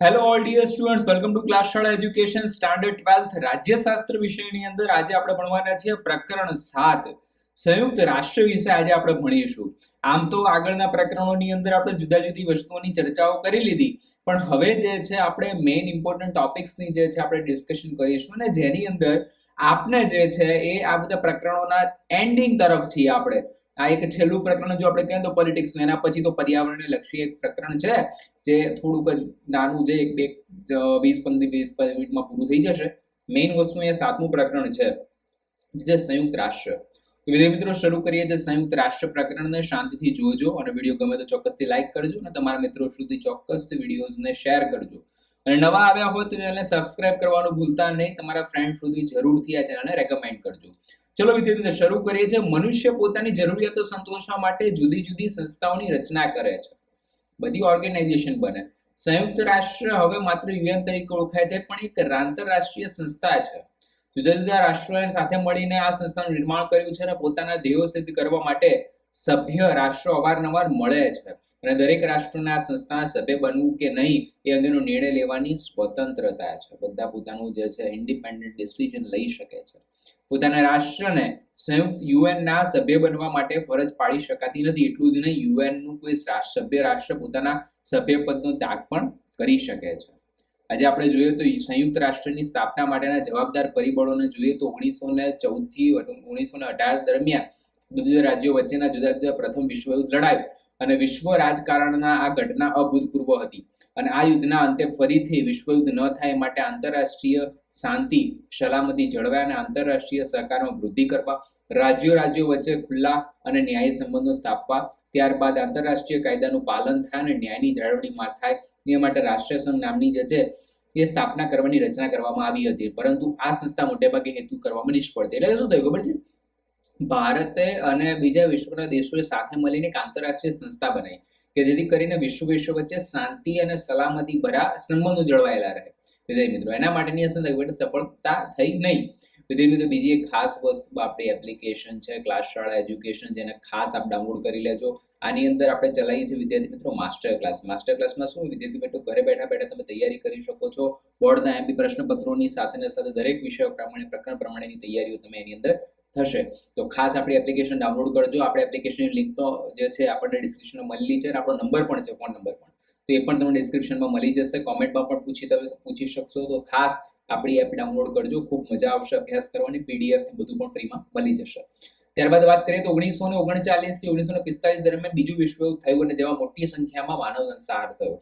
Hello all dear students welcome to class શાળા education standard twelfth રાજ્યશાસ્ત્ર વિષયની અંદર આજે આપણે ભણવાના છીએ પ્રકરણ સાત સંયુક્ત રાષ્ટ્ર વિશે આજે આપણે ભણીશું આમ તો આગળના પ્રકરણોની અંદર આપણે જુદા જુદી વસ્તુઓની ચર્ચાઓ કરી લીધી. પણ હવે જે છે, આપણે મેઇન ઇમ્પોર્ટન્ટ ટોપિક્સની જે છે, આપણે ડિસ્કશન કરીશું. અને જેની અંદર આપને જે છે, એ આ બધા પ્રકરણોના એન્ડિંગ તરફ છીએ આપણે. આ એક છેલ્લું પ્રકરણ જો આપણે કહીએ તો પોલિટિક્સનું એના પછી તો પર્યાવરણને લક્ષી એક પ્રકરણ છે, જે થોડુંક જ નાનું જે એક બે વીસ, પંદર, વીસ મિનિટમાં પૂરું થઈ જશે. મેઇન વસ્તુ એ સાતમું પ્રકરણ છે, જે સંયુક્ત રાષ્ટ્ર. વિદ્યાર્થી મિત્રો, શરૂ કરીએ જે સંયુક્ત રાષ્ટ્ર પ્રકરણને શાંતિથી જોજો અને વીડિયો ગમે તો ચોક્કસથી લાઇક કરજો અને તમારા મિત્રો સુધી ચોક્કસ વિડીયોઝને શેર કરજો. અને નવા આવ્યા હોય તો એને સબસ્ક્રાઇબ કરવાનું ભૂલતા નહીં. તમારા ફ્રેન્ડ સુધી જરૂરથી આ ચેનલને રેકમેન્ડ કરજો. ચલો વિદ્યાર્થીઓ, શરૂ કરીએ છીએ. મનુષ્ય પોતાની જરૂરિયાતો સંતોષવા માટે જુદી જુદી સંસ્થાઓની રચના કરે છે. બધી ઓર્ગેનાઇઝેશન બને. સંયુક્ત રાષ્ટ્ર હવે માત્ર યુએન તરીકે ઓળખાય છે, પણ એક આંતરરાષ્ટ્રીય સંસ્થા છે. જુદા જુદા રાષ્ટ્રોએ સાથે મળીને આ સંસ્થાનું નિર્માણ કર્યું છે અને પોતાના ધ્યેયો સિદ્ધ કરવા માટે સભ્ય રાષ્ટ્રો અવારનવાર મળે છે. અને દરેક રાષ્ટ્રના સંસ્થા સભ્ય બનવું કે નહીં એ અંગેનો નિર્ણય લેવાની સ્વતંત્રતા છે. બધા પોતાનું જે છે ઇન્ડિપેન્ડન્ટ ડિસિઝન લઈ શકે છે. પોતાના રાષ્ટ્રને સંયુક્ત યુએનના સભ્ય બનવા માટે ફરજ પાડી શકાતી નથી. એટલું જ નહીં યુએનનું કોઈ સભ્ય રાષ્ટ્ર પોતાના સભ્યપદનો ત્યાગ પણ કરી શકે છે. આજે આપણે જોઈએ તો સંયુક્ત રાષ્ટ્રની સ્થાપના માટેના જવાબદાર પરિબળોને જોઈએ તો ઓગણીસો ને ચૌદથી ઓગણીસો ને અઢાર દરમિયાન જુદા જુદા રાજ્યો વચ્ચેના જુદા જુદા પ્રથમ વિશ્વયુદ્ધ લડાયું. અને વિશ્વ રાજકારણના આ ઘટના અભૂતપૂર્વ હતી. અને આ યુદ્ધના અંતે ફરીથી વિશ્વયુદ્ધ ન થાય માટે આંતરરાષ્ટ્રીય શાંતિ, સલામતી જળવાય અને આંતરરાષ્ટ્રીય સહકારમાં વૃદ્ધિ કરવા, રાજ્યો રાજ્યો વચ્ચે ખુલ્લા અને ન્યાયી સંબંધો સ્થાપવા, ત્યારબાદ આંતરરાષ્ટ્રીય કાયદાનું પાલન થાય અને ન્યાયની જાળવણીમાં થાય એ માટે રાષ્ટ્રસંઘ નામની જે છે એ સ્થાપના કરવાની રચના કરવામાં આવી હતી. પરંતુ આ સંસ્થા મોટેભાગે હેતુ કરવામાં નિષ્ફળ એટલે શું થયું ખબર છે? ભારતે અને બીજા વિશ્વના દેશોએ સાથે મળીને એક આંતરરાષ્ટ્રીય સંસ્થા બનાવી કે જેથી કરીને વિશ્વ વિશ્વ વચ્ચે શાંતિ અને સલામતી ભરા સંબંધો જળવાયેલા રહે. વિદ્યાર્થી મિત્રો, એના માટેની સંસ્થા સફળતા થઈ નહીં. વિદ્યાર્થી મિત્રો, બીજી એક ખાસ વસ્તુ આપણી એપ્લિકેશન છે ક્લાસ શાળા એજ્યુકેશન જેને ખાસ આપ ડાઉનલોડ કરી લેજો. આની અંદર આપણે ચલાવીએ છીએ વિદ્યાર્થી મિત્રો માસ્ટર ક્લાસ માસ્ટર ક્લાસમાં શું વિદ્યાર્થી મિત્રો, ઘરે બેઠા બેઠા તમે તૈયારી કરી શકો છો. બોર્ડના એમપી પ્રશ્નપત્રોની સાથે સાથે દરેક વિષયો પ્રમાણે પ્રકરણ પ્રમાણેની તૈયારીઓ તમે એની અંદર થશે. તો ખાસ આપણી એપ્લિકેશન ડાઉનલોડ કરજો. આપણે એપ્લિકેશનની લિંકનો જે છે, આપણને ડિસ્ક્રિપ્શનમાં મળેલી છે અને આપણો નંબર પણ છે ફોન નંબર પણ. તો એ પણ તમને ડિસ્ક્રિપ્શનમાં મળી જશે. કોમેન્ટમાં પણ પૂછી તમે, પૂછી શકશો. તો ખાસ આપણી એપ ડાઉનલોડ કરજો. ખૂબ મજા આવશે અભ્યાસ કરવાની. પીડીએફ ને બધું પણ ફ્રીમાં મળી જશે. ત્યારબાદ વાત કરીએ તો ઓગણીસો ને ઓગણચાલીસથી ઓગણીસો ને પિસ્તાલીસ દરમિયાન બીજું વિશ્વયુદ્ધ થયું અને જેમાં મોટી સંખ્યામાં માનવ સંસાર થયો.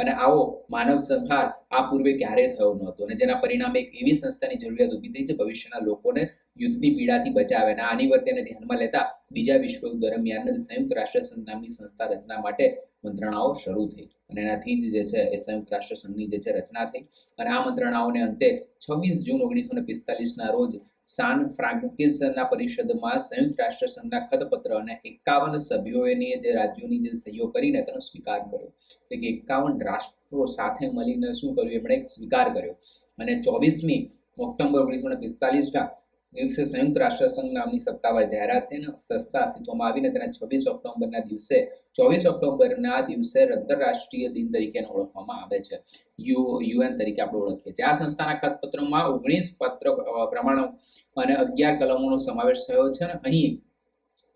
અને આવો માનવ સંહાર આ પૂર્વે ક્યારેય થયો નહોતો. અને જેના પરિણામે એક એવી સંસ્થાની જરૂરિયાત ઊભી થઈ છે, ભવિષ્યના લોકોને યુદ્ધની પીડાથી બચાવે અને આની વર્તેને ધ્યાનમાં લેતા બીજા વિશ્વયુદ્ધ દરમિયાન જ સંયુક્ત રાષ્ટ્રસંઘ નામની સંસ્થા રચના માટે મંત્રણાઓ શરૂ થઈ. અને એનાથી જ જે છે એ સંયુક્ત રાષ્ટ્રસંઘની જે છે રચના થઈ. અને આ મંત્રણાઓને અંતે છવ્વીસ જૂન ઓગણીસો ને પિસ્તાલીસના રોજ સાન ફ્રાન્કિસના પરિષદમાં સંયુક્ત રાષ્ટ્રસંઘના ખતપત્ર અને એકાવન સભ્યોની જે રાજ્યોની જે સહીઓ કરીને તેનો સ્વીકાર કર્યો. એટલે કે એકાવન રાષ્ટ્રો સાથે મળીને શું કર્યું? એમણે એક સ્વીકાર કર્યો. અને ચોવીસમી ઓક્ટોબર ઓગણીસો ને પિસ્તાલીસના દિવસે સંયુક્ત રાષ્ટ્રસંઘ નામની સત્તાવાર જાહેરાત થઈને અસ્તિત્વમાં આવીને તેના છવ્વીસ ઓક્ટોબરના દિવસે, ચોવીસ ઓક્ટોબરના દિવસે આંતરરાષ્ટ્રીય દિન તરીકે ઓળખવામાં આવે છે. યુ, યુએન તરીકે આપણે ઓળખીએ છીએ. આ સંસ્થાના ખતપત્રોમાં ઓગણીસ પત્ર પ્રમાણો અને અગિયાર કલમોનો સમાવેશ થયો છે અને અહીં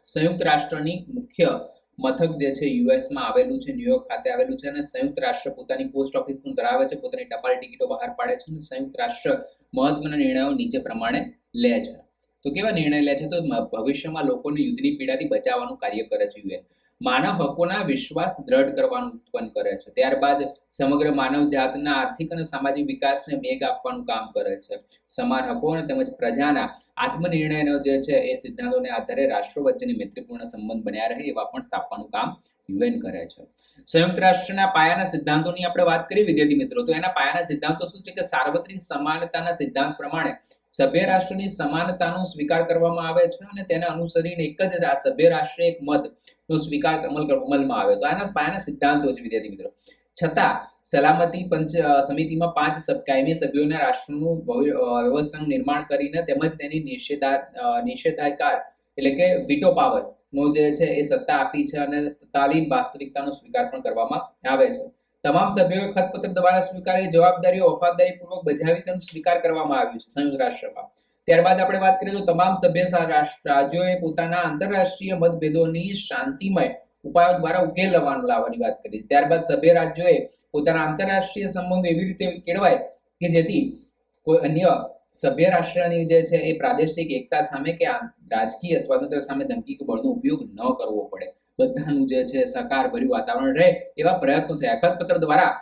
સંયુક્ત રાષ્ટ્રની મુખ્ય મથક જે છે, યુએસમાં આવેલું છે, ન્યુયોર્ક ખાતે આવેલું છે અને સંયુક્ત રાષ્ટ્ર પોતાની પોસ્ટ ઓફિસ પણ ધરાવે છે, પોતાની ટપાલ ટિકિટો બહાર પાડે છે અને સંયુક્ત રાષ્ટ્ર મહત્વના નિર્ણયો નીચે પ્રમાણે લે છે. તો કેવા નિર્ણય લે છે? તો ભવિષ્યમાં લોકોને યુદ્ધની પીડાથી બચાવવાનું કાર્ય કરે છે યુએન. માનવ હકોના વિશ્વાસ દ્રઢ કરવાનું ઉત્પન્ન કરે છે. ત્યારબાદ સમગ્ર માનવ જાતના આર્થિક અને સામાજિક વિકાસને વેગ આપવાનું કામ કરે છે. સમાન હકો અને તેમજ પ્રજાના આત્મનિર્ણયનો જે છે એ સિદ્ધાંતોને આધારે રાષ્ટ્રો વચ્ચેની મૈત્રીપૂર્ણ સંબંધ બન્યા રહે એવા પણ સ્થાપવાનું કામ યુએન કરે છે. સંયુક્ત રાષ્ટ્રના પાયાના સિદ્ધાંતોની આપણે વાત કરીએ વિદ્યાર્થી મિત્રો, તો એના પાયાના સિદ્ધાંતો શું છે કે સાર્વત્રિક સમાનતાના સિદ્ધાંત પ્રમાણે સભ્ય રાષ્ટ્રની સમાનતાનો સ્વીકાર કરવામાં આવે છે અને તેને અનુસરીને એક જ સભ્ય રાષ્ટ્ર એક મત નો સ્વીકાર અમલ અમલમાં આવે. તો આના પાયાના સિદ્ધાંતો છે વિદ્યાર્થી મિત્રો. છતાં, સલામતી પંચ સમિતિમાં પાંચ કાયમી સભ્યોના રાષ્ટ્રનું વ્યવસ્થાનું નિર્માણ કરીને તેમજ તેની નિષેધા નિષેધાકાર એટલે કે વિટો પાવર નો જે છે એ સત્તા આપી છે અને તાલીમ વાસ્તવિકતાનો સ્વીકાર પણ કરવામાં આવે છે. તમામ સભ્યોએ ખતપત્ર દ્વારા સ્વીકારી જવાબદારીઓ વફાદારીપૂર્વક બજાવી તેનો સ્વીકાર કરવામાં આવ્યો છે સંયુક્ત રાષ્ટ્રમાં. ત્યારબાદ આપણે વાત કરીએ તો તમામ સભ્ય રાજ્યોએ પોતાના આંતરરાષ્ટ્રીય મતભેદોની શાંતિમય ઉપાયો દ્વારા ઉકેલ લાવવાનો લાવવાની વાત કરી. ત્યારબાદ સભ્ય રાજ્યોએ પોતાના આંતરરાષ્ટ્રીય સંબંધો એવી રીતે કેળવાય કે જેથી કોઈ અન્ય સભ્ય રાષ્ટ્રની જે છે એ પ્રાદેશિક એકતા સામે કે રાજકીય સ્વાતંત્ર્ય સામે ધમકી કે બળનો ઉપયોગ ન કરવો પડે. બધાનું જે છે સકાર ભર્યું વાતાવરણ રહે એવા પ્રયત્નો થયા. ખતપત્ર દ્વારા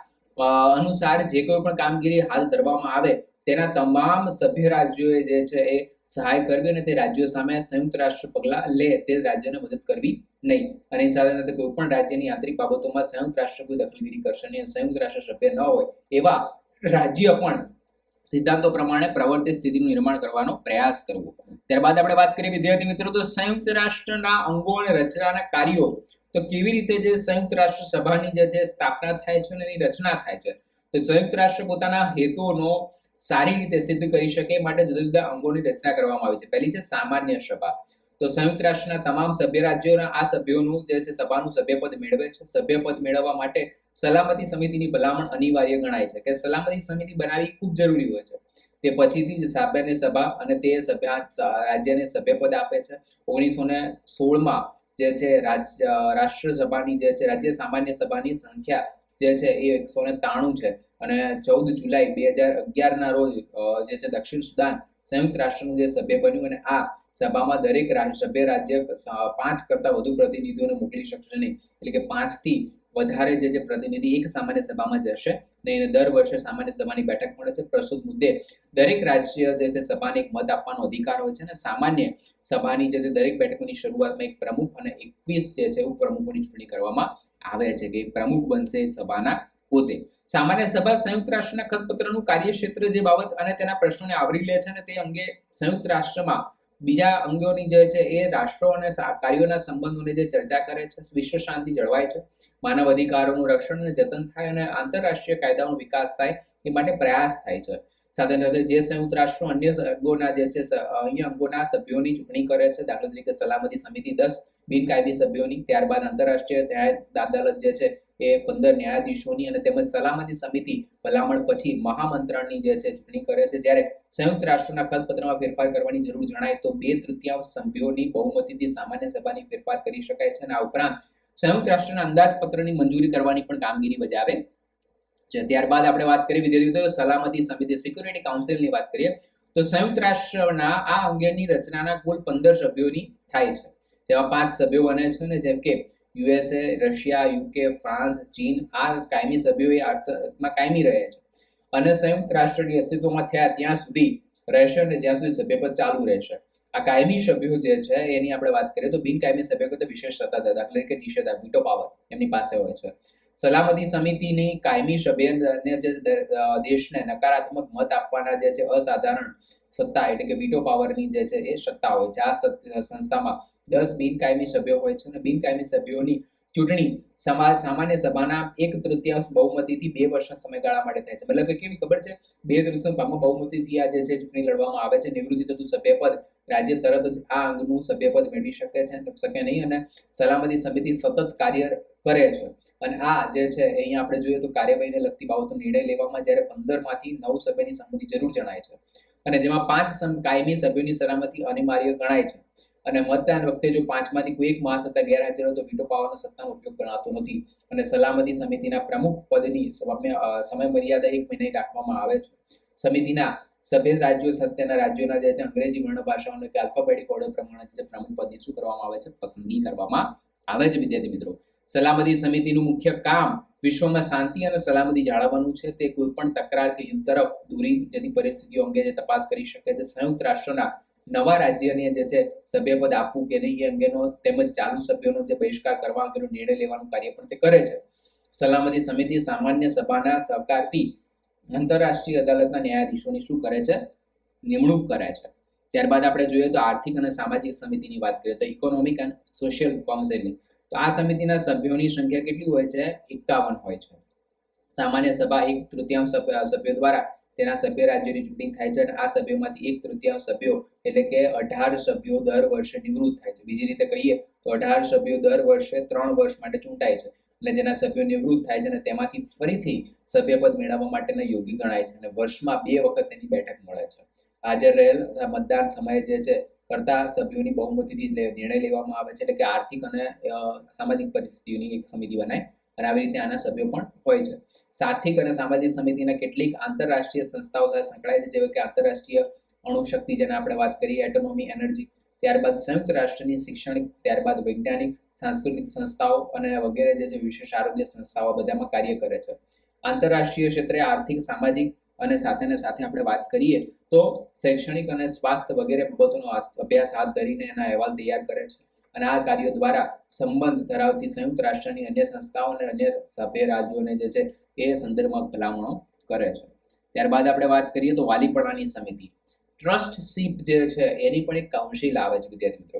અનુસાર જે કોઈ પણ કામગીરી હાથ ધરવામાં આવે, તેના તમામ સભ્ય રાજ્યોએ જે છે એ સહાય કરવી અને તે રાજ્યો સામે સંયુક્ત રાષ્ટ્ર પગલાં લે તે રાજ્યને મદદ કરવી નહીં. અને સાથે સાથે કોઈ પણ રાજ્યની આંતરિક બાબતોમાં સંયુક્ત રાષ્ટ્ર કોઈ દખલગીરી કરશે નહીં સંયુક્ત રાષ્ટ્ર સભ્ય ન હોય એવા રાજ્ય પણ સિદ્ધાંતો પ્રમાણે પ્રવર્તિત સ્થિતિનું નિર્માણ કરવાનો પ્રયાસ કરવો. ત્યારબાદ આપણે વાત કરીએ વિદ્યાર્થી મિત્રો, તો સંયુક્ત રાષ્ટ્રના અંગો અને રચનાના કાર્યો, તો કેવી રીતે જે સંયુક્ત રાષ્ટ્ર સભાની જે છે સ્થાપના થાય છે અને એની રચના થાય છે? તો સંયુક્ત રાષ્ટ્ર પોતાના હેતુઓનો સારી રીતે સિદ્ધ કરી શકે માટે જુદા જુદા અંગોની રચના કરવામાં આવી છે. પહેલી છે સામાન્ય સભા. તો સંયુક્ત રાષ્ટ્રના તમામ સભ્ય રાજ્યોના આ સભ્યોનું જે છે સભાનું સભ્યપદ મેળવે છે. સભ્યપદ મેળવવા માટે સલામતી સમિતિની ભલામણ અનિવાર્ય ગણાય છે કે સલામતી સમિતિ બનાવવી ખૂબ જરૂરી હોય છે. તે પછીથી સામાન્ય સભા અને તે સભ્ય રાજ્યને સભ્યપદ આપે છે. ઓગણીસો ને સોળમાં જે છે રાજ્ય રાષ્ટ્રસભાની જે છે રાજ્ય સામાન્ય સભાની સંખ્યા જે છે એ એકસો ને ત્રાણું છે. અને ચૌદ જુલાઈ બે હજાર અગિયારના રોજ જે છે દક્ષિણ સુદાન સંયુક્ત રાષ્ટ્રનું જે સભ્ય બન્યું અને આ સભામાં દરેક સભ્ય રાજ્ય પાંચ કરતા વધુ પ્રતિનિધિઓને મોકલી શકશે નહીં. એટલે કે પાંચથી વધારે જે છે પ્રતિનિધિ એક સામાન્ય સભામાં જશે ને એને દર વર્ષે સામાન્ય સભાની બેઠક મળે છે. પ્રસ્તુત મુદ્દે દરેક રાજ્ય જે છે સભાને એક મત આપવાનો અધિકાર હોય છે અને સામાન્ય સભાની જે છે દરેક બેઠકોની શરૂઆતમાં એક પ્રમુખ અને એકવીસ જે છે ઉપપ્રમુખોની ચૂંટણી કરવામાં આવે છે કે પ્રમુખ બનશે સભાના પોતે. સામાન્ય સભા સંયુક્ત રાષ્ટ્રના ખતપત્રનું કાર્યક્ષેત્ર જે બાબત અને તેના પ્રશ્નોને આવરી લે છે અને તે અંગે સંયુક્ત રાષ્ટ્રમાં બીજા અંગોની જે છે એ રાષ્ટ્રો અને કાર્યોના સંબંધોને જે ચર્ચા કરે છે, વિશ્વ શાંતિ જળવાય છે, માનવ અધિકારોનું રક્ષણ અને જતન થાય અને આંતરરાષ્ટ્રીય કાયદાનો વિકાસ થાય એ માટે પ્રયાસ થાય છે. સાથે સાથે જે સંયુક્ત રાષ્ટ્રો, અન્ય અંગોના જે છે અન્ય અંગોના સભ્યોની ચૂંટણી કરે છે, દાખલા તરીકે સલામતી સમિતિ દસ બિનકાયદી સભ્યોની, ત્યારબાદ આંતરરાષ્ટ્રીય ન્યાય અદાલત જે છે એ પંદર ન્યાયાધીશોની અને તેમજ સલામતી સમિતિ ભલામણ પછી મહામંત્રણની જે છે ચૂંટણી કરે છે. જ્યારે સંયુક્ત રાષ્ટ્રના ખતપત્રમાં ફેરફાર કરવાની જરૂર જણાય તો બે તૃતીયાંશ સભ્યોની બહુમતીથી સામાન્ય સભાની ફેરફાર કરી શકાય છે અને આ ઉપરાંત સંયુક્ત રાષ્ટ્રના અંદાજપત્રની મંજૂરી કરવાની પણ કામગીરી બજાવે. ત્યારબાદ આપણે વાત કરી વિદ્યાર્થીઓ સલામતી સમિતિ સિક્યુરિટી કાઉન્સિલની વાત કરીએ, તો સંયુક્ત રાષ્ટ્રના આ અંગેની રચનાના કુલ પંદર સભ્યોની થાય છે. જેમાં પાંચ સભ્યો બને છે ને, જેમ કે યુએસએ, રશિયા, યુકે, ફ્રાન્સ, ચીન, આ કાયમી સભ્યો એ અર્થમાં કાયમી રહે છે. અને સંયુક્ત રાષ્ટ્રની અસ્તિત્વમાં થયા ત્યાં સુધી રહેશે અને જ્યાં સુધી સભ્યપદ ચાલુ રહેશે. આ કાયમી સભ્યો જે છે, એની આપણે વાત કરીએ તો બિનકાયમી સભ્યો તો વિશેષ સત્તા દાખલા તરીકે નિષેધા વીટો પાવર એમની પાસે હોય છે. સલામતી સમિતિની કાયમી સભ્યને દેશને નકારાત્મક મત આપવાના જે છે અસાધારણ સત્તા એટલે કે વીટો પાવરની જે છે એ સત્તા હોય છે. આ સંસ્થામાં દસ બિનકાયમી સભ્યો હોય છે અને બિનકાયમી સભ્યોની ચૂંટણી સમાજ સામાન્ય સભાના એક તૃતીયાંશ બહુમતીથી બે વર્ષના સમયગાળા માટે થાય છે. મતલબ કે કેવી ખબર છે? બે તૃતીયાંશ બહુમતીથી આ જે છે ચૂંટણી લડવામાં આવે છે. નિવૃત્તિ થતું સભ્યપદ રાજ્ય તરત જ આ અંગનું સભ્યપદ મેળવી શકે છે શકે નહીં અને સલામતી સમિતિ સતત કાર્ય કરે છે. અને આ જે છે, અહીંયા આપણે જોઈએ તો કાર્યવાહીને લગતી બાબતો નિર્ણય લેવામાં જ્યારે પંદરમાંથી નવ સભ્યની સંમતિ જરૂર જણાય છે. અને જેમાં પાંચ કાયમી સભ્યોની સલામતી અનિવાર્ય ગણાય છે. અને મતદાન વખતે જો પાંચમાંથી કોઈ એક મહાસત્તા ગેરહાજર હોય તો વીટો પાવરનો સત્તાનો ઉપયોગ ગણાતો નથી. અને સલામતી સમિતિના પ્રમુખ પદની સમય મર્યાદા એક મહિને રાખવામાં આવે છે. સમિતિના સભ્ય રાજ્યો સત્યના રાજ્યોના જે અંગ્રેજી વર્ણ ભાષાઓનો કે આલ્ફાબેટિક ઓર્ડર પ્રમાણે જે પ્રમુખ પદની શું કરવામાં આવે છે? પસંદગી કરવામાં આવે છે, વિદ્યાર્થી મિત્રો. સલામતી સમિતિનું મુખ્ય કામ વિશ્વમાં શાંતિ અને સલામતી જાળવવાનું છે. તે કોઈ પણ તકરાર કે યુદ્ધ તરફ દૂરી જેની પરિસ્થિતિઓ અંગે જે તપાસ કરી શકે છે. સંયુક્ત રાષ્ટ્રના નવા રાજ્યને જે છે સભ્યપદ આપવું કે નહીં એ અંગેનો તેમજ ચાલુ સભ્યોનો જે બહિષ્કાર કરવા અંગેનો નિર્ણય લેવાનું કાર્ય પણ તે કરે છે. સલામતી સમિતિ સામાન્ય સભાના સહકારથી આંતરરાષ્ટ્રીય અદાલતના ન્યાયાધીશોની શું કરે છે? નિમણૂક કરે છે. ત્યારબાદ આપણે જોઈએ તો આર્થિક અને સામાજિક સમિતિની વાત કરીએ તો ઇકોનોમિક એન્ડ સોશિયલ કાઉન્સિલની. તો આ સમિતિના સભ્યોની સંખ્યા કેટલી હોય છે? એકાવન હોય છે. સામાન્ય સભા એક તૃતીયાંશ સભ્યો દ્વારા તેના સભ્ય રાજ્યોની ચૂંટણી થાય છે અને આ સભ્યોમાંથી એક તૃતીયાંશ સભ્યો એટલે કે અઢાર સભ્યો દર વર્ષે નિવૃત્ત થાય છે. બીજી રીતે કહીએ તો અઢાર સભ્યો દર વર્ષે ત્રણ વર્ષ માટે ચૂંટાય છે અને જેના સભ્યો નિવૃત્ત થાય છે અને તેમાંથી ફરીથી સભ્યપદ મેળવવા માટેના યોગી ગણાય છે અને વર્ષમાં બે વખત તેની બેઠક મળે છે. હાજર રહેલ મતદાન સમયે જે છે કરતા સભ્યોની બહુમતીથી નિર્ણય લેવામાં આવે છે, એટલે કે આર્થિક અને સામાજિક પરિસ્થિતિઓની એક સમિતિ બનાય અને આવી રીતે આના સભ્યો પણ હોય છે. સાથિક અને સામાજિક સમિતિના કેટલીક આંતરરાષ્ટ્રીય સંસ્થાઓ સાથે સંકળાય છે, જેવી કે આંતરરાષ્ટ્રીય અણુશક્તિ, જેને આપણે વાત કરીએ એટોનોમી એનર્જી, ત્યારબાદ સંયુક્ત રાષ્ટ્રની શૈક્ષણિક, ત્યારબાદ વૈજ્ઞાનિક, સાંસ્કૃતિક સંસ્થાઓ અને વગેરે જે છે, વિશેષ આરોગ્ય સંસ્થાઓ બધામાં કાર્ય કરે છે. આંતરરાષ્ટ્રીય ક્ષેત્રે આર્થિક, સામાજિક અને સાથે સાથે આપણે વાત કરીએ તો શૈક્ષણિક અને સ્વાસ્થ્ય વગેરે બાબતોનો અભ્યાસ હાથ ધરીને એના અહેવાલ તૈયાર કરે છે. અને આ કાર્યો દ્વારા સંબંધ ધરાવતી સંયુક્ત રાષ્ટ્રની અન્ય સંસ્થાઓ અને અન્ય સભ્ય રાજ્યોને જે છે એ સંદર્ભમાં ભલામણો કરે છે. ત્યારબાદ આપણે વાત કરીએ તો વાલીપણાની સમિતિ. ટ્રસ્ટ સીપ જે છે એની પણ એક કાઉન્સિલ આવે છે, વિદ્યાર્થી મિત્રો.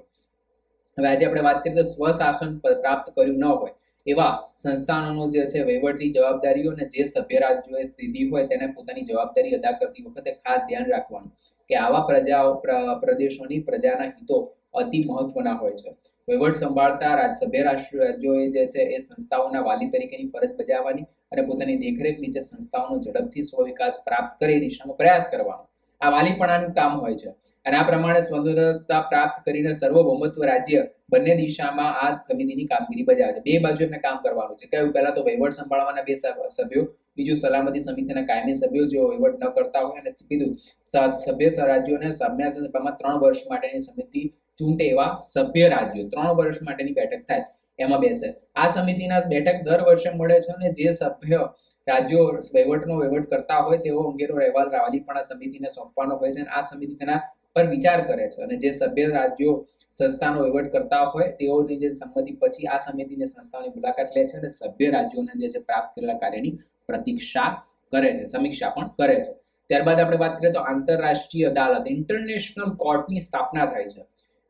હવે આજે આપણે વાત કરીએ તો સ્વશાસન પ્રાપ્ત કર્યું ન હોય એવા સંસ્થાનોનો જે છે વહીવટી જવાબદારીઓ અને જે સભ્ય રાજ્યોએ સ્થિતિ હોય તેને પોતાની જવાબદારી અદા કરતી વખતે ખાસ ધ્યાન રાખવાનું કે આવા પ્રજાઓ, પ્ર- પ્રદેશોની પ્રજાના હિતો અતિ મહત્વના હોય છે. વહીવટ સંભાળતા રાજ સભ્ય રાષ્ટ્ર રાજ્યોએ જે છે એ સંસ્થાઓના વાલી તરીકેની ફરજ બજાવવાની અને પોતાની દેખરેખ નીચે સંસ્થાઓનો ઝડપથી સ્વવિકાસ પ્રાપ્ત કરે દિશામાં પ્રયાસ કરવાનો. આ વાલીપણાનું કામ હોય છે. અને આ પ્રમાણે સ્વતંત્રતા પ્રાપ્ત કરીને સર્વભૌમત્વ રાજ્ય બંને દિશામાં આ સમિતિની કામગીરી બજાવે છે. બે બાજુ એમને કામ કરવાનું છે. કયું? પહેલા તો વહીવટ સંભાળવાના બે સભ્યો બીજું સલામતી સમિતિના કાયમી સભ્યો જેઓ વહીવટ ન કરતા હોય અને કીધું સભ્ય રાજ્યોને સભ્ય ત્રણ વર્ષ માટેની સમિતિ ચૂંટે એવા સભ્ય રાજ્યો. ત્રણ વર્ષ માટેની બેઠક થાય. એમાં બેસે. આ સમિતિના બેઠક દર વર્ષે મળે છે અને જે સભ્ય રાજ્યો વહીવટનો વહીવટ કરતા હોય તેઓ અંગેનો અહેવાલ વાલીપણા સમિતિને સોંપવાનો હોય છે અને આ સમિતિ તેના પર વિચાર કરે છે અને જે સભ્ય રાજ્યો સંસ્થાનો વહીવટ કરતા હોય તેઓની જે સંમતિ પછી આ સમિતિને સંસ્થાઓની મુલાકાત લે છે અને સભ્ય રાજ્યોને જે છે પ્રાપ્ત કરેલા કાર્યની પ્રતીક્ષા કરે છે, સમીક્ષા પણ કરે છે. ત્યારબાદ આપણે વાત કરીએ તો આંતરરાષ્ટ્રીય અદાલત, ઇન્ટરનેશનલ કોર્ટની સ્થાપના થાય છે.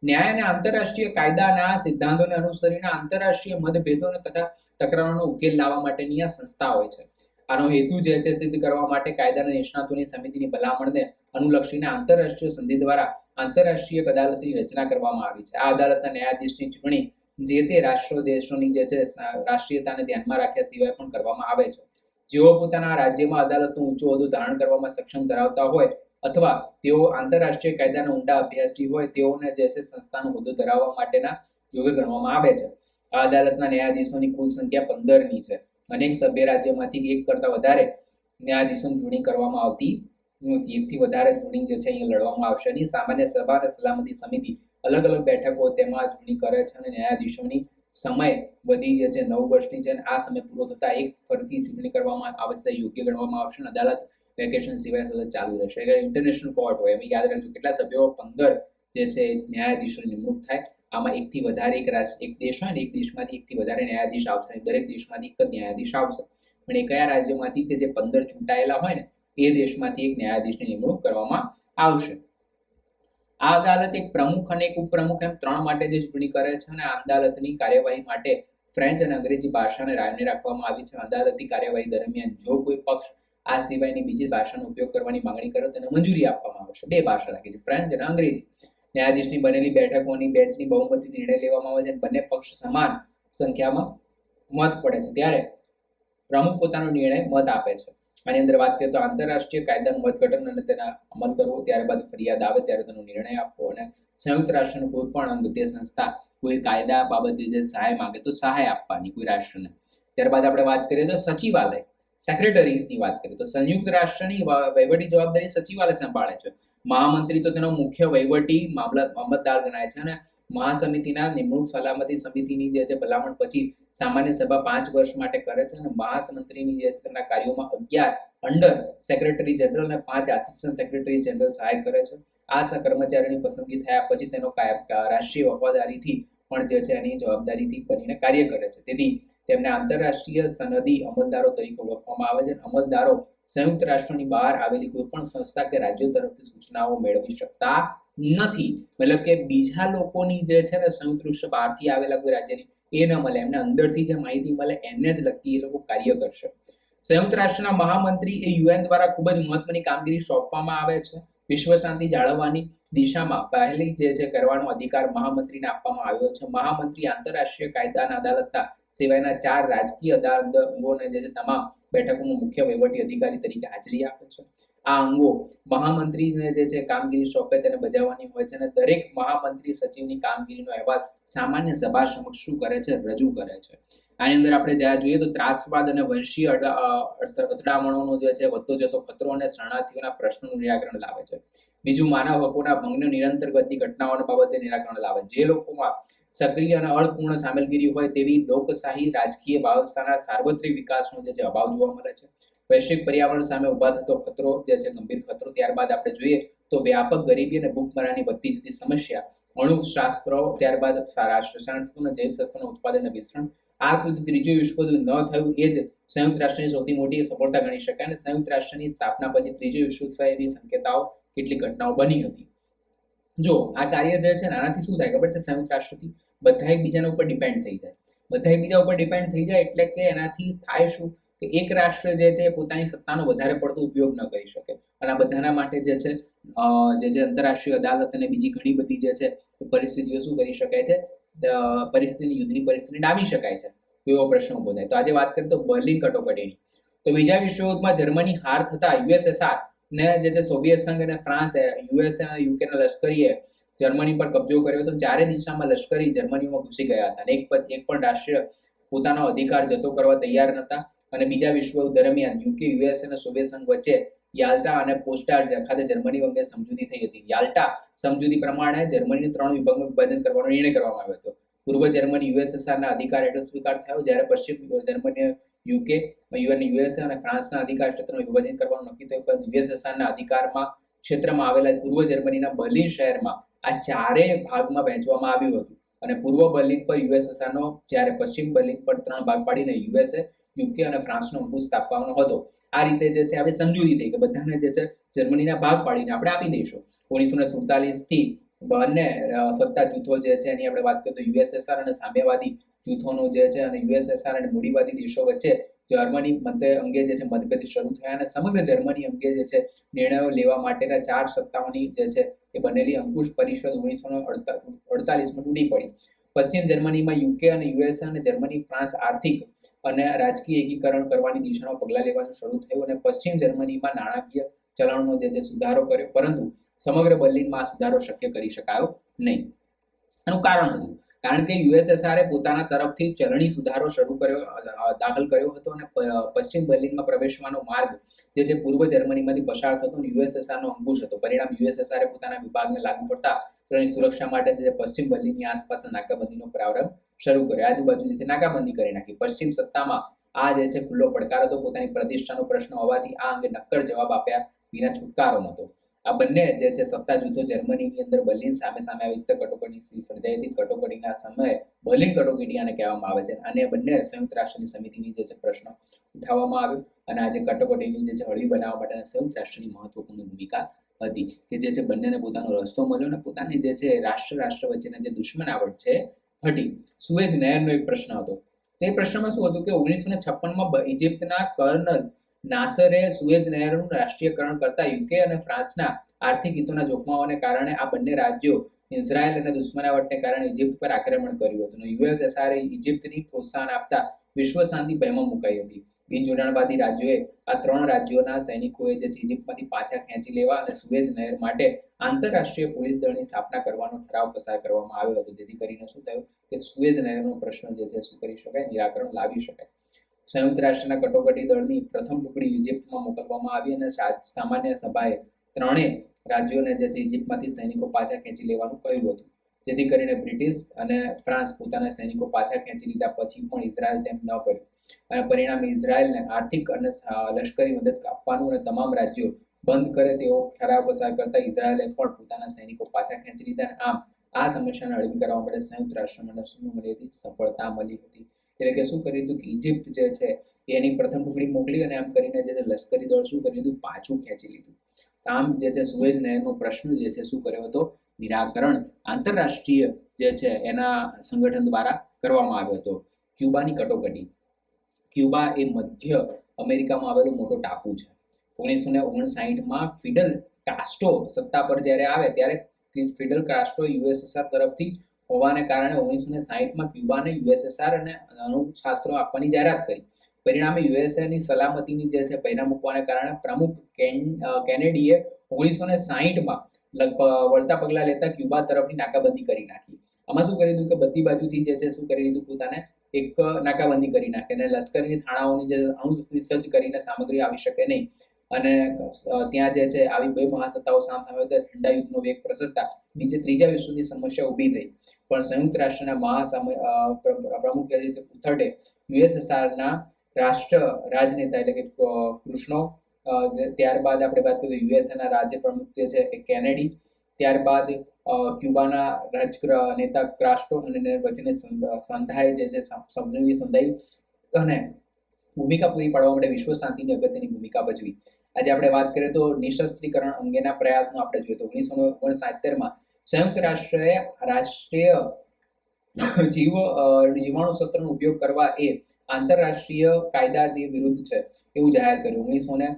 ન્યાય અને આંતરરાષ્ટ્રીય કાયદાના સિદ્ધાંતોને અનુસરીને આંતરરાષ્ટ્રીય મતભેદોને તથા તકરારોનો ઉકેલ લાવવા માટેની આ સંસ્થા હોય છે. આનો હેતુ જે છે સિદ્ધ કરવા માટે કાયદાના નિષ્ણાતોની સમિતિની ભલામણને અનુલક્ષીને આંતરરાષ્ટ્રીય સંધિ દ્વારા આંતરરાષ્ટ્રીય અદાલતની રચના કરવામાં આવી છે. આ અદાલતના ન્યાયાધીશની ચૂંટણી જે તે રાષ્ટ્રો દેશોની જે છે રાષ્ટ્રીયતાને ધ્યાનમાં રાખ્યા સિવાય પણ કરવામાં આવે છે. જેઓ પોતાના રાજ્યમાં અદાલતનો ઊંચો હોદ્દો ધારણ કરવામાં સક્ષમ ધરાવતા હોય અથવા તેઓ આંતરરાષ્ટ્રીય કાયદાના ઊંડા અભ્યાસી હોય, તેઓને જે છે સંસ્થાનો હોદ્દો ધરાવવા માટેના યોગ્ય ગણવામાં આવે છે. આ અદાલતના ન્યાયાધીશોની કુલ સંખ્યા પંદરની છે. અનેક સભ્ય રાજ્યમાંથી એક કરતા વધારે ન્યાયાધીશોની ચૂંટણી કરવામાં આવતી નથી એકથી વધારે ચૂંટણી જે છે અહીંયા લડવામાં આવશે નહીં. સામાન્ય સભા અને સલામતી સમિતિ અલગ અલગ બેઠકો તેમાં ચૂંટણી કરે છે અને ન્યાયાધીશોની સમય બધી જે છે નવ વર્ષની છે આ સમય પૂરો થતા એક ફરીથી ચૂંટણી કરવામાં આવશે, યોગ્ય ગણવામાં આવશે અને અદાલત વેકેશન સિવાય સતત ચાલુ રહેશે. ઇન્ટરનેશનલ કોર્ટ હોય, એમાં યાદ રાખજો, કેટલા સભ્યો પંદર જે છે ન્યાયાધીશોની નિમણૂક થાય. આમાં એકથી વધારે એક રાષ્ટ્ર એક દેશ હોય ને, એક દેશમાંથી એકથી વધારે ન્યાયાધીશ આવશે દરેક દેશમાંથી એક જ ન્યાયાધીશ આવશે. પણ એ કયા રાજ્યમાંથી કે જે પંદર ચૂંટાયેલા હોય ને, એ દેશમાંથી એક ન્યાયાધીશની નિમણૂક કરવામાં આવશે. આ અદાલત એક પ્રમુખ અને એક ઉપપ્રમુખ એમ ત્રણ માટે જે ચૂંટણી કરે છે અને આ અદાલતની કાર્યવાહી માટે ફ્રેન્ચ અને અંગ્રેજી ભાષાને રાયને રાખવામાં આવી છે. અદાલતની કાર્યવાહી દરમિયાન જો કોઈ પક્ષ આ સિવાયની બીજી ભાષાનો ઉપયોગ કરવાની માંગણી કરે તેને મંજૂરી આપવામાં આવશે. બે ભાષા રાખી છે, ફ્રેન્ચ અને અંગ્રેજી. ન્યાયાધીશની બનેલી બેઠકોની બેન્ચની બહુમતી નિર્ણય લેવામાં આવે છે બંને પક્ષ સમાન સંખ્યામાં મત પડે છે. ત્યારે પ્રમુખ પોતાનો નિર્ણય મત આપે છે. આની અંદર વાત કરીએ તો આંતરરાષ્ટ્રીય કાયદાનું મતઘટન અને તેના અમલ કરવો ત્યારબાદ ફરિયાદ આવે ત્યારે તેનો નિર્ણય આપવો અને સંયુક્ત રાષ્ટ્રનું કોઈ પણ અંગ, તે સંસ્થા કોઈ કાયદા બાબતે જે સહાય માંગે તો સહાય આપવાની કોઈ રાષ્ટ્રને. ત્યારબાદ આપણે વાત કરીએ તો સચિવાલય. સેક્રેટરીઝની વાત કરીએ તો સંયુક્ત રાષ્ટ્રની વહીવટી જવાબદારી સચિવાલય સંભાળે છે. મહામંત્રી તો તેનો મુખ્ય વહીવટી મામલા મામલતદાર ગણાય છે અને મહાસમિતિના નિમણૂક સલામતી સમિતિની જે છે ભલામણ પછી સામાન્ય સભા પાંચ વર્ષ માટે કરે છે અને મહામંત્રીની જે છે તેના કાર્યોમાં અગિયાર અંડર સેક્રેટરી જનરલ અને પાંચ આસિસ્ટન્ટ સેક્રેટરી જનરલ સહાય કરે છે. આ કર્મચારીની પસંદગી થયા પછી તેનો રાષ્ટ્રીય વફાદારીથી પણ જે છે એની જવાબદારીથી બનીને કાર્ય કરે છે. તેથી તેમને આંતરરાષ્ટ્રીય સનદી અમલદારો તરીકે ઓળખવામાં આવે છે અમલદારો સંયુક્ત રાષ્ટ્રોની બહાર આવેલી કોઈ પણ સંસ્થા કે રાજ્યો તરફથી સૂચનાઓ મેળવી શકતા નથી. મતલબ કે બીજા લોકોની જે છે ને સંયુક્ત રાષ્ટ્ર બહારથી આવેલા કોઈ રાજ્યની એ ન મળે, એમને અંદરથી જે માહિતી મળે એને જ લગતી એ લોકો કાર્ય કરશે. સંયુક્ત રાષ્ટ્રના મહામંત્રી એ યુએન દ્વારા ખૂબ જ મહત્વની કામગીરી સોંપવામાં આવે છે. વિશ્વ શાંતિ જાળવવાની દિશામાં પહેલી જે છે કરવાનો અધિકાર મહામંત્રીને આપવામાં આવ્યો છે. મહામંત્રી આંતરરાષ્ટ્રીય કાયદાના અદાલતના સિવાયના ચાર રાજકીય અદાલતોને જે છે તમામ બેઠકોમાં મુખ્ય વહીવટી અધિકારી તરીકે હાજરી આપે છે. આ અંગો મહામંત્રીને જે છે કામગીરી સોંપે તેને બજાવવાની હોય છે અને દરેક મહામંત્રી સચિવની કામગીરીનો અહેવાલ સામાન્ય સભા સમક્ષ શું કરે છે? રજૂ કરે છે. આની અંદર આપણે જ્યાં જોઈએ તો ત્રાસવાદ અને વંશીય અથડામણોનો જે છે, વધતો જતો ખતરો અને શરણાર્થીઓના પ્રશ્નોનું નિરાકરણ લાવે છે. બીજું, માનવ હકોના ભંગને નિરંતર ગતિ ઘટનાઓના બાબતે નિરાકરણ લાવે જે લોકોમાં સક્રિય અને અર્થપૂર્ણ સામેલગીરી હોય તેવી લોકશાહી રાજકીય વ્યવસ્થાના સાર્વત્રિક વિકાસનો જે છે, અભાવ જોવા મળે છે. વૈશ્વિક પર્યાવરણ સામે ઊભા થતો ખતરો, જે છે, ગંભીર ખતરો, ત્યારબાદ આપણે જોઈએ તો વ્યાપક ગરીબી અને ભૂખમરાની વધતી જતી સમસ્યા, અણુશાસ્ત્રો, ત્યારબાદ અને જૈવ શસ્ત્રોનું ઉત્પાદન અને વિસ્તરણ આ સુધી ત્રીજું વિશ્વયુદ્ધ ન થયું એ જ સંયુક્ત રાષ્ટ્રની સૌથી મોટી સફળતા ગણી શકાય અને સંયુક્ત રાષ્ટ્રની સ્થાપના પછી ત્રીજું વિશ્વયુદ્ધ થયાની સંકેતાઓ કેટલી ઘટનાઓ બની હતી. જો આ કાર્ય જે છે આનાથી શું થાય ખબર છે? સંયુક્ત રાષ્ટ્રથી બધા એકબીજાના ઉપર ડિપેન્ડ થઈ જાય. બધા એકબીજા ઉપર ડિપેન્ડ થઈ જાય એટલે કે એનાથી થાય શું? કે એક રાષ્ટ્ર જે છે પોતાની સત્તાનો વધારે પડતો ઉપયોગ ન કરી શકે. અને આ બધાના માટે જે છે જે જે આંતરરાષ્ટ્રીય અદાલત અને બીજી ઘણી બધી જે છે પરિસ્થિતિઓ શું કરી શકે છે? પરિસ્થિતિ યુદ્ધની પરિસ્થિતિ ડામી શકાય છે, એવો પ્રશ્ન ઊભો થાય. તો આજે વાત કરીએ તો બર્લિન કટોકટીની. તો બીજા વિશ્વયુદ્ધમાં જર્મની હાર થતા યુએસએસઆર ને જે છે સોવિયત સંઘ અને ફ્રાન્સ યુએસ અને યુકેના લશ્કરીએ જર્મની પર કબજો કર્યો હતો. ચારે દિશામાં લશ્કરી જર્મનીમાં ઘૂસી ગયા હતા અને એક એક પણ રાષ્ટ્ર પોતાનો અધિકાર જતો કરવા તૈયાર નહોતા. અને બીજા વિશ્વયુદ્ધ દરમિયાન યુકે યુએસ અને સોવિયત સંઘ વચ્ચે યાલ્ટા અને પોસ્ટાર ખાતે જર્મની અંગે સમજૂતી થઈ હતી. યાલ્ટા સમજૂતી પ્રમાણે જર્મનીને ત્રણ વિભાગમાં વિભાજન કરવાનો નિર્ણય કરવામાં આવ્યો હતો. પૂર્વ જર્મની યુએસએસઆરના અધિકાર હેઠળ સ્વીકાર થયો, જ્યારે પશ્ચિમ જર્મની યુકે યુએન યુએસએ અને ફ્રાન્સના અધિકાર ક્ષેત્રનું વિભાજન કરવાનું નક્કી થયું. પરંતુ યુએસએસઆરના અધિકારમાં ક્ષેત્રમાં આવેલા પૂર્વ જર્મનીના બર્લિન શહેરમાં આ ચારેય ભાગમાં વહેંચવામાં આવ્યું હતું. અને પૂર્વ બર્લિન પર યુએસએસઆરનો જ્યારે પશ્ચિમ બર્લિન પર ત્રણ ભાગ પાડીને યુએસએ યુકે અને ફ્રાન્સનો અંકુશ સ્થાપવાનો હતો. આ રીતે જે છે, હવે સમજૂતી થઈ કે બધાને જે છે, જર્મનીના ભાગ પાડીને આપણે આપી દઈશું. ઓગણીસો ને સુડતાલીસથી બંને સત્તા જૂથો જે છે, એની આપણે વાત કરીએ તો યુએસએસઆર અને સામ્યવાદી જૂથોનું જે છે અને યુએસએસઆર અને મૂડીવાદી દેશો વચ્ચે જર્મની મધ્ય અંગે જે છે, મતભેદ શરૂ થયા અને સમગ્ર જર્મની અંગે જે છે, નિર્ણયો લેવા માટેના ચાર સત્તાઓની જે છે, એ બનેલી અંકુશ પરિષદ ઓગણીસો અડતાલીસમાં તૂટી પડી. પશ્ચિમ જર્મનીમાં યુકે અને યુએસ અને જર્મની, ફ્રાન્સ આર્થિક અને રાજકીય એકીકરણ કરવાની દિશામાં પગલાં લેવાનું શરૂ થયું અને પશ્ચિમ જર્મનીમાં નાણાકીય ચલણનો જે છે સુધારો કર્યો. પરંતુ સમગ્ર બર્લિનમાં આ સુધારો શક્ય કરી શકાયો નહીં. એનું કારણ હતું. કારણ કે યુએસએસઆરે પોતાના તરફથી ચલણી સુધારો શરૂ કર્યો દાખલ કર્યો હતો અને પશ્ચિમ બર્લિનમાં પ્રવેશવાનો માર્ગ જે છે પૂર્વ જર્મનીમાંથી પસાર થતો અને યુએસએસઆર નો અંકુશ હતો. પરિણામ યુએસએસઆરે પોતાના વિભાગને લાગુ પડતા તેની સુરક્ષા માટે જે પશ્ચિમ બર્લિનની આસપાસ નાકાબંધીનો પ્રારંભ શરૂ કર્યો. આજુબાજુ જે છે નાકાબંધી કરી નાખી. પશ્ચિમ સત્તામાં આ જે છે ખુલ્લો પડકાર હતો. પોતાની પ્રતિષ્ઠાનો પ્રશ્ન હોવાથી આ અંગે નક્કર જવાબ આપ્યા વિના છુટકારો નહોતો. આ બંને જે છે સત્તા જૂથો જર્મનીની અંદર બર્લિન સામે સામે આવી રીતે કટોકટી સર્જાઈ હતી. કટોકટીના સમયે બર્લિન કટોકટી આને કહેવામાં આવે છે અને બંને સંયુક્ત રાષ્ટ્રની સમિતિની જે છે પ્રશ્નો ઉઠાવવામાં આવ્યો. અને આજે કટોકટીની જે છે હળવી બનાવવા માટે સંયુક્ત રાષ્ટ્રની મહત્વપૂર્ણ ભૂમિકા હતી કે જે છે બંનેને પોતાનો રસ્તો મળ્યો અને પોતાની જે છે રાષ્ટ્ર રાષ્ટ્ર વચ્ચેના જે દુશ્મનાવટ છે હટી સુએજ નહેરનો એક પ્રશ્ન હતો. તે પ્રશ્નમાં શું હતું કે ઓગણીસો ને છપ્પનમાં ઇજિપ્તના કર્નલ નાસરે સુએજ નહેરનું રાષ્ટ્રીયકરણ કરતા યુકે અને ફ્રાન્સના આર્થિક હિતોના જોખમાઓને કારણે આ બંને રાજ્યો ઇઝરાયલ અને દુશ્મનાવટને કારણે ઇજિપ્ત પર આક્રમણ કર્યું હતું. યુએસએસઆરએ યુએસએસઆરે ઇજિપ્તની પ્રોત્સાહન આપતા વિશ્વ શાંતિ ભયમાં મુકાઈ હતી. બિનજોડાણવાદી રાજ્યોએ આ ત્રણ રાજ્યોના સૈનિકોએ જે ઇજિપ્તમાંથી પાછા ખેંચી લેવા અને સુએજ નહેર માટે આંતરરાષ્ટ્રીય પોલીસ દળની સ્થાપના કરવાનો ઠરાવ પસાર કરવામાં આવ્યો હતો. જેથી કરીને શું થયું કે સુએજ નહેરનો પ્રશ્ન જે છે, શું કરી શકાય? નિરાકરણ લાવી શકાય. સંયુક્ત રાષ્ટ્રના કટોકટી દળની પ્રથમ ટુકડી ઇજિપ્તમાં મોકલવામાં આવી અને સામાન્ય સભાએ ત્રણેય રાજ્યોને જે છે, ઇજિપ્તમાંથી સૈનિકો પાછા ખેંચી લેવાનું કહ્યું હતું. જેથી કરીને બ્રિટિશ અને ફ્રાન્સ પોતાના સૈનિકો પાછા ખેંચી લીધા, પછી પણ ઇઝરાયલ તેમ ન કર્યું. અને પરિણામે ઇઝરાયલને આર્થિક અને લશ્કરી મદદ આપવાનું અને તમામ રાજ્યો બંધ કરે તેવો ઠરાવ પસાર કરતા ઇઝરાયલે પણ પોતાના સૈનિકો પાછા ખેંચી લીધા આમ આ સમસ્યાને હળવી કરવા માટે સંયુક્ત રાષ્ટ્રમંડળ મળી હતી સફળતા મળી હતી. એટલે કે શું કર્યું હતું કે ઇજિપ્ત જે છે એની પ્રથમ ટુકડી મોકલી અને આમ કરીને જે લશ્કરી દળ શું કર્યું હતું? પાછું ખેંચી લીધું. આમ જે છે સુએજ નહેરનો પ્રશ્ન જે છે શું કર્યો હતો? નિરાકરણ આંતરરાષ્ટ્રીય જે છે એના સંગઠન દ્વારા કરવામાં આવ્યો હતો. ક્યુબાની કટોકટી. ક્યુબા એ મધ્ય અમેરિકામાં આવેલો મોટો ટાપુ છે. ઓગણીસો ને ઓગણસાઠમાં ફિડલ કાસ્ટો સત્તા પર જ્યારે આવે ત્યારે ફિડલ કાસ્ટો યુએસએસઆર તરફથી હોવાને કારણે ઓગણીસો ને સાહીઠમાં ક્યુબાને યુએસએસઆર અને અણુશાસ્ત્રો આપવાની જાહેરાત કરી. પરિણામે યુએસએની સલામતીની જે છે પહેરા મૂકવાને કારણે પ્રમુખ કેન કેનેડીએ ઓગણીસો ને સાહીઠમાં વળતા પગલા લેતા ક્યુબા તરફની નાકાબંધી કરી નાખી. આમાં શું કરી દીધું કે બધી બાજુથી જે છે, શું કરી દીધું પોતાને? એક નાકાબંધી કરી નાખે અને લશ્કરની થાણાઓની જે સજ્જ કરીને સામગ્રી આવી શકે નહીં. અને ત્યાં જે છે, આવી બે મહાસત્તાઓ સામ સામે હોય ત્યારે ઠંડા યુદ્ધનો વેગ પ્રસરતા બીજે ત્રીજા વિશ્વની સમસ્યા ઊભી થઈ. પણ સંયુક્ત રાષ્ટ્રના મહાસામ પ્રમુખ જે છે કુથર્ડે યુએસએસઆરના રાષ્ટ્ર રાજનેતા એટલે કે કૃષ્ણો ત્યારબાદ આપણે વાત કરીએ યુએસએના રાજ્ય પ્રમુખ જે છે કેનેડી, ત્યારબાદ ક્યુબાના રાજગ્રહ નેતા ક્રાસ્ટો અને વચ્ચેની સંધ- સંધાય જે છે સમ- સમજૂતી સંધાઈ અને ભૂમિકા પૂરી પાડવા માટે વિશ્વ શાંતિની અગત્યની ભૂમિકા ભજવી. આજે આપણે વાત કરીએ તો નિશસ્ત્રીકરણ અંગેના પ્રયત્નો આપણે જોઈએ તો ઓગણીસો ઓગણસાત્તેરમાં સંયુક્ત રાષ્ટ્રએ રાષ્ટ્રીય જીવ જીવાણુ શસ્ત્રનો ઉપયોગ કરવા એ આંતરરાષ્ટ્રીય કાયદા વિરુદ્ધ છે એવું જાહેર કર્યું. ઓગણીસો ને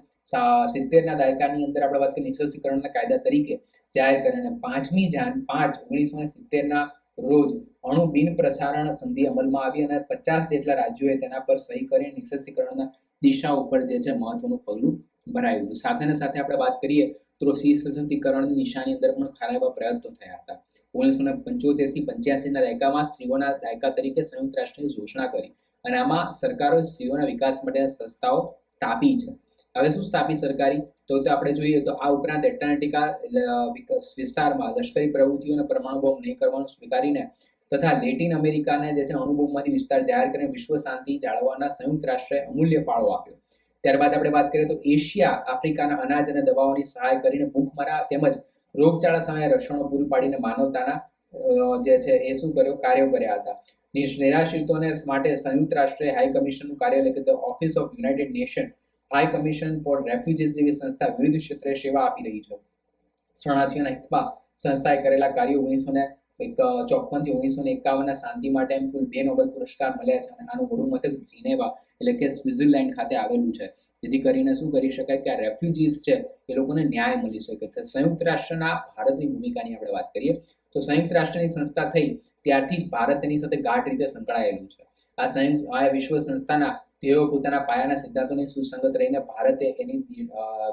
સિત્તેરના દાયકાની અંદર આપણે વાત કરીએ નિઃશસ્ત્રીકરણના કાયદા તરીકે જાહેર કરીને પાંચમી જાન પાંચ ઓગણીસો ને સિત્તેરના રોજ અણુ બિન પ્રસારણ સંધિ અમલમાં આવી અને પચાસ જેટલા રાજ્યોએ તેના પર સહી કરી નિઃશસ્ત્રીકરણના દિશા ઉપર જે છે મહત્વનું પગલું ભરાયું હતું. સાથે સાથે આપણે વાત કરીએ તો શી સશક્તિકરણની નિશાની અંદર પણ ખારા એવા પ્રયત્નો થયા હતા. ઓગણીસો ને પંચોતેરથી પંચ્યાસીના દાયકામાં સ્ત્રીઓના દાયકા તરીકે સંયુક્ત રાષ્ટ્રની ઘોષણા કરી અને આમાં સરકારોએ સ્ત્રીઓના વિકાસ માટે સંસ્થાઓ સ્થાપી છે. હવે શું સ્થાપી સરકારી? તો આપણે જોઈએ તો આ ઉપરાંત એટલાન્ટિકા વિસ્તારમાં લશ્કરી પ્રવૃત્તિઓને પરમાણુ બોમ્બ નહીં કરવાનું સ્વીકારીને તથા લેટિન અમેરિકાને જે છે અણુબોમ્બમાંથી વિસ્તાર જાહેર કરીને વિશ્વ શાંતિ જાળવવાના સંયુક્ત રાષ્ટ્રે અમૂલ્ય ફાળો આપ્યો. ત્યારબાદ આપણે વાત કરીએ તો એશિયા, આફ્રિકાના અનાજ અને દવાઓની સહાય કરીને ભૂખમરા તેમજ રોગચાળા સમયે રક્ષણો પૂરી પાડીને માનવતાના જે છે એ શું કર્યો? કાર્યો કર્યા હતા. નિરાશ્રિતોને માટે સંયુક્ત રાષ્ટ્રે હાઈ કમિશનનું કાર્યાલય કે office of United Nation High Commission for refugees જેવી સંસ્થા વિવિધ ક્ષેત્રે સેવા આપી રહી છે. શરણાર્થીઓના હિતમાં સંસ્થાએ કરેલા કાર્યો ઓગણીસો ને એક ચોપનથી ઓગણીસો ને એકાવનના શાંતિ માટે એમ કુલ બે નોબેલ પુરસ્કાર મળ્યા છે અને આનું વડું મથક જીનેવા એટલે કે સ્વિટ્ઝરલેન્ડ ખાતે આવેલું છે. જેથી કરીને શું કરી શકાય કે આ રેફ્યુજીસ છે એ લોકોને ન્યાય મળી શકે છે. સંયુક્ત રાષ્ટ્રના ભારતની ભૂમિકાની આપણે વાત કરીએ, તો સંયુક્ત રાષ્ટ્રની સંસ્થા થઈ ત્યારથી જ ભારત તેની સાથે ગાઢ રીતે સંકળાયેલું છે. આ સંયુક્ત, આ વિશ્વ સંસ્થાના તેઓ પોતાના પાયાના સિદ્ધાંતોની સુસંગત રહીને ભારતે એની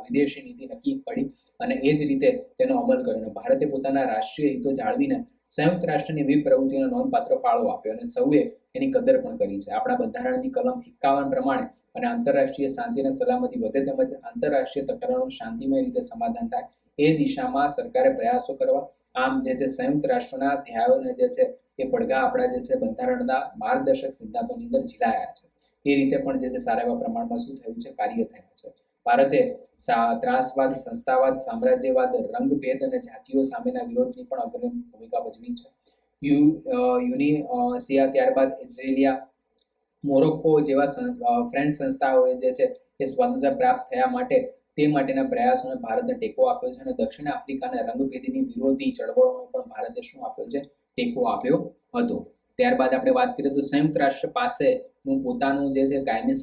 વિદેશી નીતિ નક્કી પડી અને એ જ રીતે તેનો અમલ કર્યો. ભારતે પોતાના રાષ્ટ્રીય હિતો જાળવીને સંયુક્ત રાષ્ટ્રની વિવિધ પ્રવૃત્તિઓનો નોંધપાત્ર ફાળો આપ્યો અને સૌએ એની કદર પણ કરી છે. આપણા બંધારણની કલમ એકાવન પ્રમાણે અને આંતરરાષ્ટ્રીય શાંતિ અને સલામતી વધે તેમજ આંતરરાષ્ટ્રીય તકરારોનું શાંતિમય રીતે સમાધાન થાય એ દિશામાં સરકારે પ્રયાસો કરવા. આમ જે છે સંયુક્ત રાષ્ટ્રના ધ્યેયોને જે છે એ પડઘા આપણા જે છે બંધારણના માર્ગદર્શક સિદ્ધાંતોની અંદર ઝીલાયા છે. એ રીતે પણ જે છે સારા એવા પ્રમાણમાં શું થયું છે કાર્ય થયા છે. ભારતે ત્રાસવાદ સંસ્થાવાદ સામ્રાજ્યવાદ રંગભેદ અને જાતિઓ સામેના વિરોધની પણ અગ્રણી ભૂમિકા ભજવી છે. યુ અ, યુનિસિયા ત્યારબાદ ઇઝરાયેલિયા મોરોક્કો જેવા ફ્રેન્ચ સંસ્થાઓએ જે છે એ સ્વતંત્ર પ્રાપ્ત થયા માટે તે માટેના પ્રયાસોને ભારતે ટેકો આપ્યો છે અને દક્ષિણ આફ્રિકાના રંગભેદીની વિરોધી ચળવળોનો પણ ભારતે શું આપ્યો છે? ટેકો આપ્યો હતો. ત્યારબાદ આપણે વાત કરીએ તો સંયુક્ત રાષ્ટ્ર પાસેનું પોતાનું જે છે કાયમી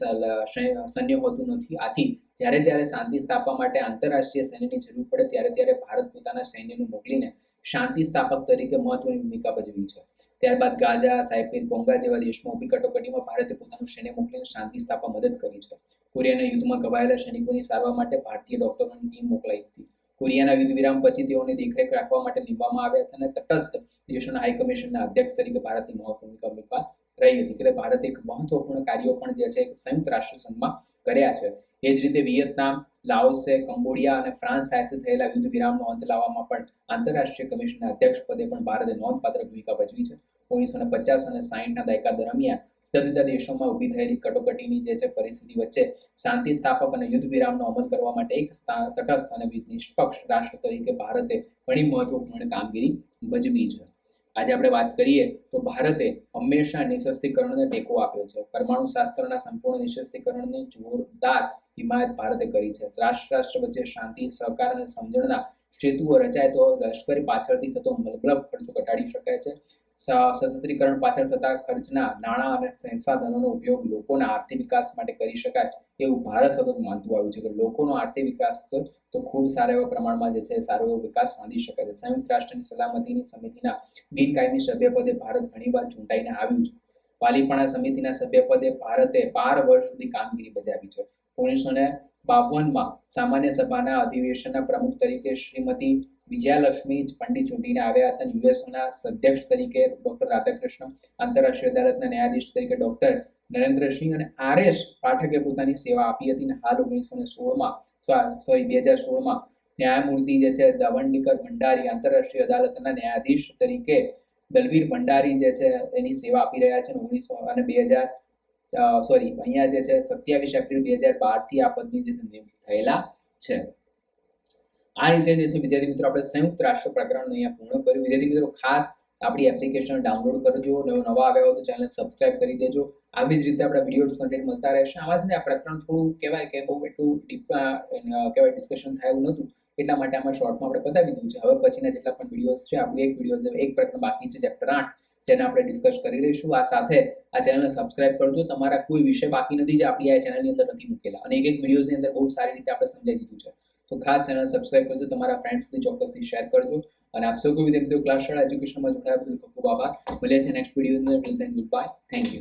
સૈન્ય હોતું નથી. આથી જ્યારે જ્યારે શાંતિ સ્થાપવા માટે આંતરરાષ્ટ્રીય સૈન્યની જરૂર પડે ત્યારે ત્યારે ભારત પોતાના સૈન્યને મોકલીને શાંતિ સ્થાપક તરીકે મહત્વની ભૂમિકા ભજવી છે. ત્યારબાદ ગાઝા, સાયપીર, કોંગા જેવા દેશમાં ઊભી કટોકટીમાં ભારતે પોતાનું સૈન્ય મોકલીને શાંતિ સ્થાપવા મદદ કરી છે. કોરિયાના યુદ્ધમાં ઘવાયેલા સૈનિકોની સારવાર માટે ભારતીય ડોક્ટરોની ટીમ મોકલાઈ હતી. કોરિયાના યુદ્ધ વિરામ પછી તેઓની દેખરેખ રાખવા માટે નીમવામાં આવ્યા હતા અને તટસ્થ દેશોના હાઈ કમિશનના અધ્યક્ષ તરીકે ભારતની મહત્વની ભૂમિકા રહી હતી. એટલે ભારતે એક મહત્વપૂર્ણ કાર્યો પણ જે છે સંયુક્ત રાષ્ટ્ર સંઘમાં કર્યા છે. એ જ રીતે વિયેતનામ, લાઓસે, કંબોડિયા અને ફ્રાન્સ સાથે થયેલા યુદ્ધ વિરામનો અંત લાવવામાં પણ આંતરરાષ્ટ્રીય કમિશનના અધ્યક્ષ પદે પણ ભારતે નોંધપાત્ર ભૂમિકા ભજવી છે. ઓગણીસો ને પચાસ અને સાહીઠના દાયકા દરમિયાન જુદા જુદા દેશોમાં ઊભી થયેલી કટોકટીની જે છે પરિસ્થિતિ વચ્ચે શાંતિ સ્થાપક અને યુદ્ધ વિરામનો અમલ કરવા માટે એક તટસ્થ અને નિષ્પક્ષ રાષ્ટ્ર તરીકે ભારતે ઘણી મહત્વપૂર્ણ કામગીરી ભજવી છે. આજે આપણે વાત કરીએ તો ભારતે હંમેશા નિશસ્ત્રીકરણને ટેકો આપ્યો છે. પરમાણુ શાસ્ત્રના સંપૂર્ણ નિશસ્ત્રીકરણની જોરદાર હિમાયત ભારતે કરી છે. રાષ્ટ્ર રાષ્ટ્ર વચ્ચે શાંતિ, સહકાર અને સમજણના સેતુઓ રચાય તો લશ્કરી પાછળથી થતો મલબલબ ખર્ચો ઘટાડી શકાય છે. સશસ્ત્રીકરણ પાછળ થતા ખર્ચના નાણાં અને સંસાધનોનો ઉપયોગ લોકોના આર્થિક વિકાસ માટે કરી શકાય એવું ભારત સતત માનતું આવ્યું છે. કે લોકોનો આર્થિક વિકાસ તો ખૂબ સારા એવા પ્રમાણમાં જે છે સારો એવો વિકાસ સાંધી શકે છે. સંયુક્ત રાષ્ટ્રની સલામતીની સમિતિના બિનકાયમી સભ્યપદે ભારત ઘણીવાર ચૂંટાઈને આવ્યું છે. વાલીપણા સમિતિના સભ્યપદે ભારતે બાર વર્ષ સુધી કામગીરી બજાવી છે. ઓગણીસો બાવનમાં સામાન્ય સભાના અધિવેશનના પ્રમુખ તરીકે શ્રીમતી વિજયાલક્ષ્મી પંડિત ચૂંટીને આવ્યા હતા યુએસના અધ્યક્ષ તરીકે ડોક્ટર રાધાકૃષ્ણ, આંતરરાષ્ટ્રીય અદાલતના ન્યાયાધીશ તરીકે ડોક્ટર નરેન્દ્રસિંહ અને આર એસ પાઠકે પોતાની સેવા આપી હતી અને હાલ ઓગણીસો ને સોળમાં સોરી, બે હજાર સોળમાં ન્યાયમૂર્તિ જે છે દવંડીકર ભંડારી, આંતરરાષ્ટ્રીય અદાલતના ન્યાયાધીશ તરીકે દલવીર ભંડારી જે છે એની સેવા આપી રહ્યા છે ઓગણીસો, અને બે હજાર સોરી અહીંયા જે છે સત્યાવીસ એપ્રિલ બે હજાર બારથી આ પદની જે નિયુક્ત થયેલા છે. આ રીતે જે છે વિદ્યાર્થી મિત્રો, આપણે સંયુક્ત રાષ્ટ્ર પ્રકરણનું અહીંયા પૂર્ણ કર્યું. વિદ્યાર્થી મિત્રો, ખાસ આપણી એપ્લિકેશન ડાઉનલોડ કરજો. નવો નવા આવ્યા હોય તો ચેનલ સબસ્ક્રાઇબ કરી દેજો. આવી જ રીતે આપણા વિડીયોઝ કન્ટેન્ટ મળતા રહેશે. આવા જ ને આ પ્રકરણ થોડું કહેવાય કે બહુ એટલું ડીપ કહેવાય ડિસ્કશન થાય નહોતું. એટલા માટે આમાં શોર્ટમાં આપણે બતાવી દીધું છે. હવે પછીના જેટલા પણ વિડીયોઝ છે, આપણું એક વીડિયો એક પ્રકરણ બાકી છે ચેપ્ટર આઠ. જેને આપણે ડિસ્કસ કરી લઈશું. આ સાથે આ ચેનલને સબસ્ક્રાઇબ કરજો. તમારા કોઈ વિષય બાકી નથી જે આપણી આ ચેનલની અંદર નથી મૂકેલા. અને એક એક વિડીયોઝની અંદર બહુ સારી રીતે આપણે સમજાવી દીધું છે. તો ખાસ ચેનલ સબસ્ક્રાઇબ કરજો. તમારા ફ્રેન્ડ્સની ચોક્કસથી શેર કરજો. અને આપ સૌ કોઈ વિદ્યાર્થીઓ ક્લાસ એજ્યુકેશનમાં જોડાયા બદલ ખૂબ ખૂબ આભાર. મળીએ છે નેક્સ્ટ વીડિયો અંદર. Good bye thank you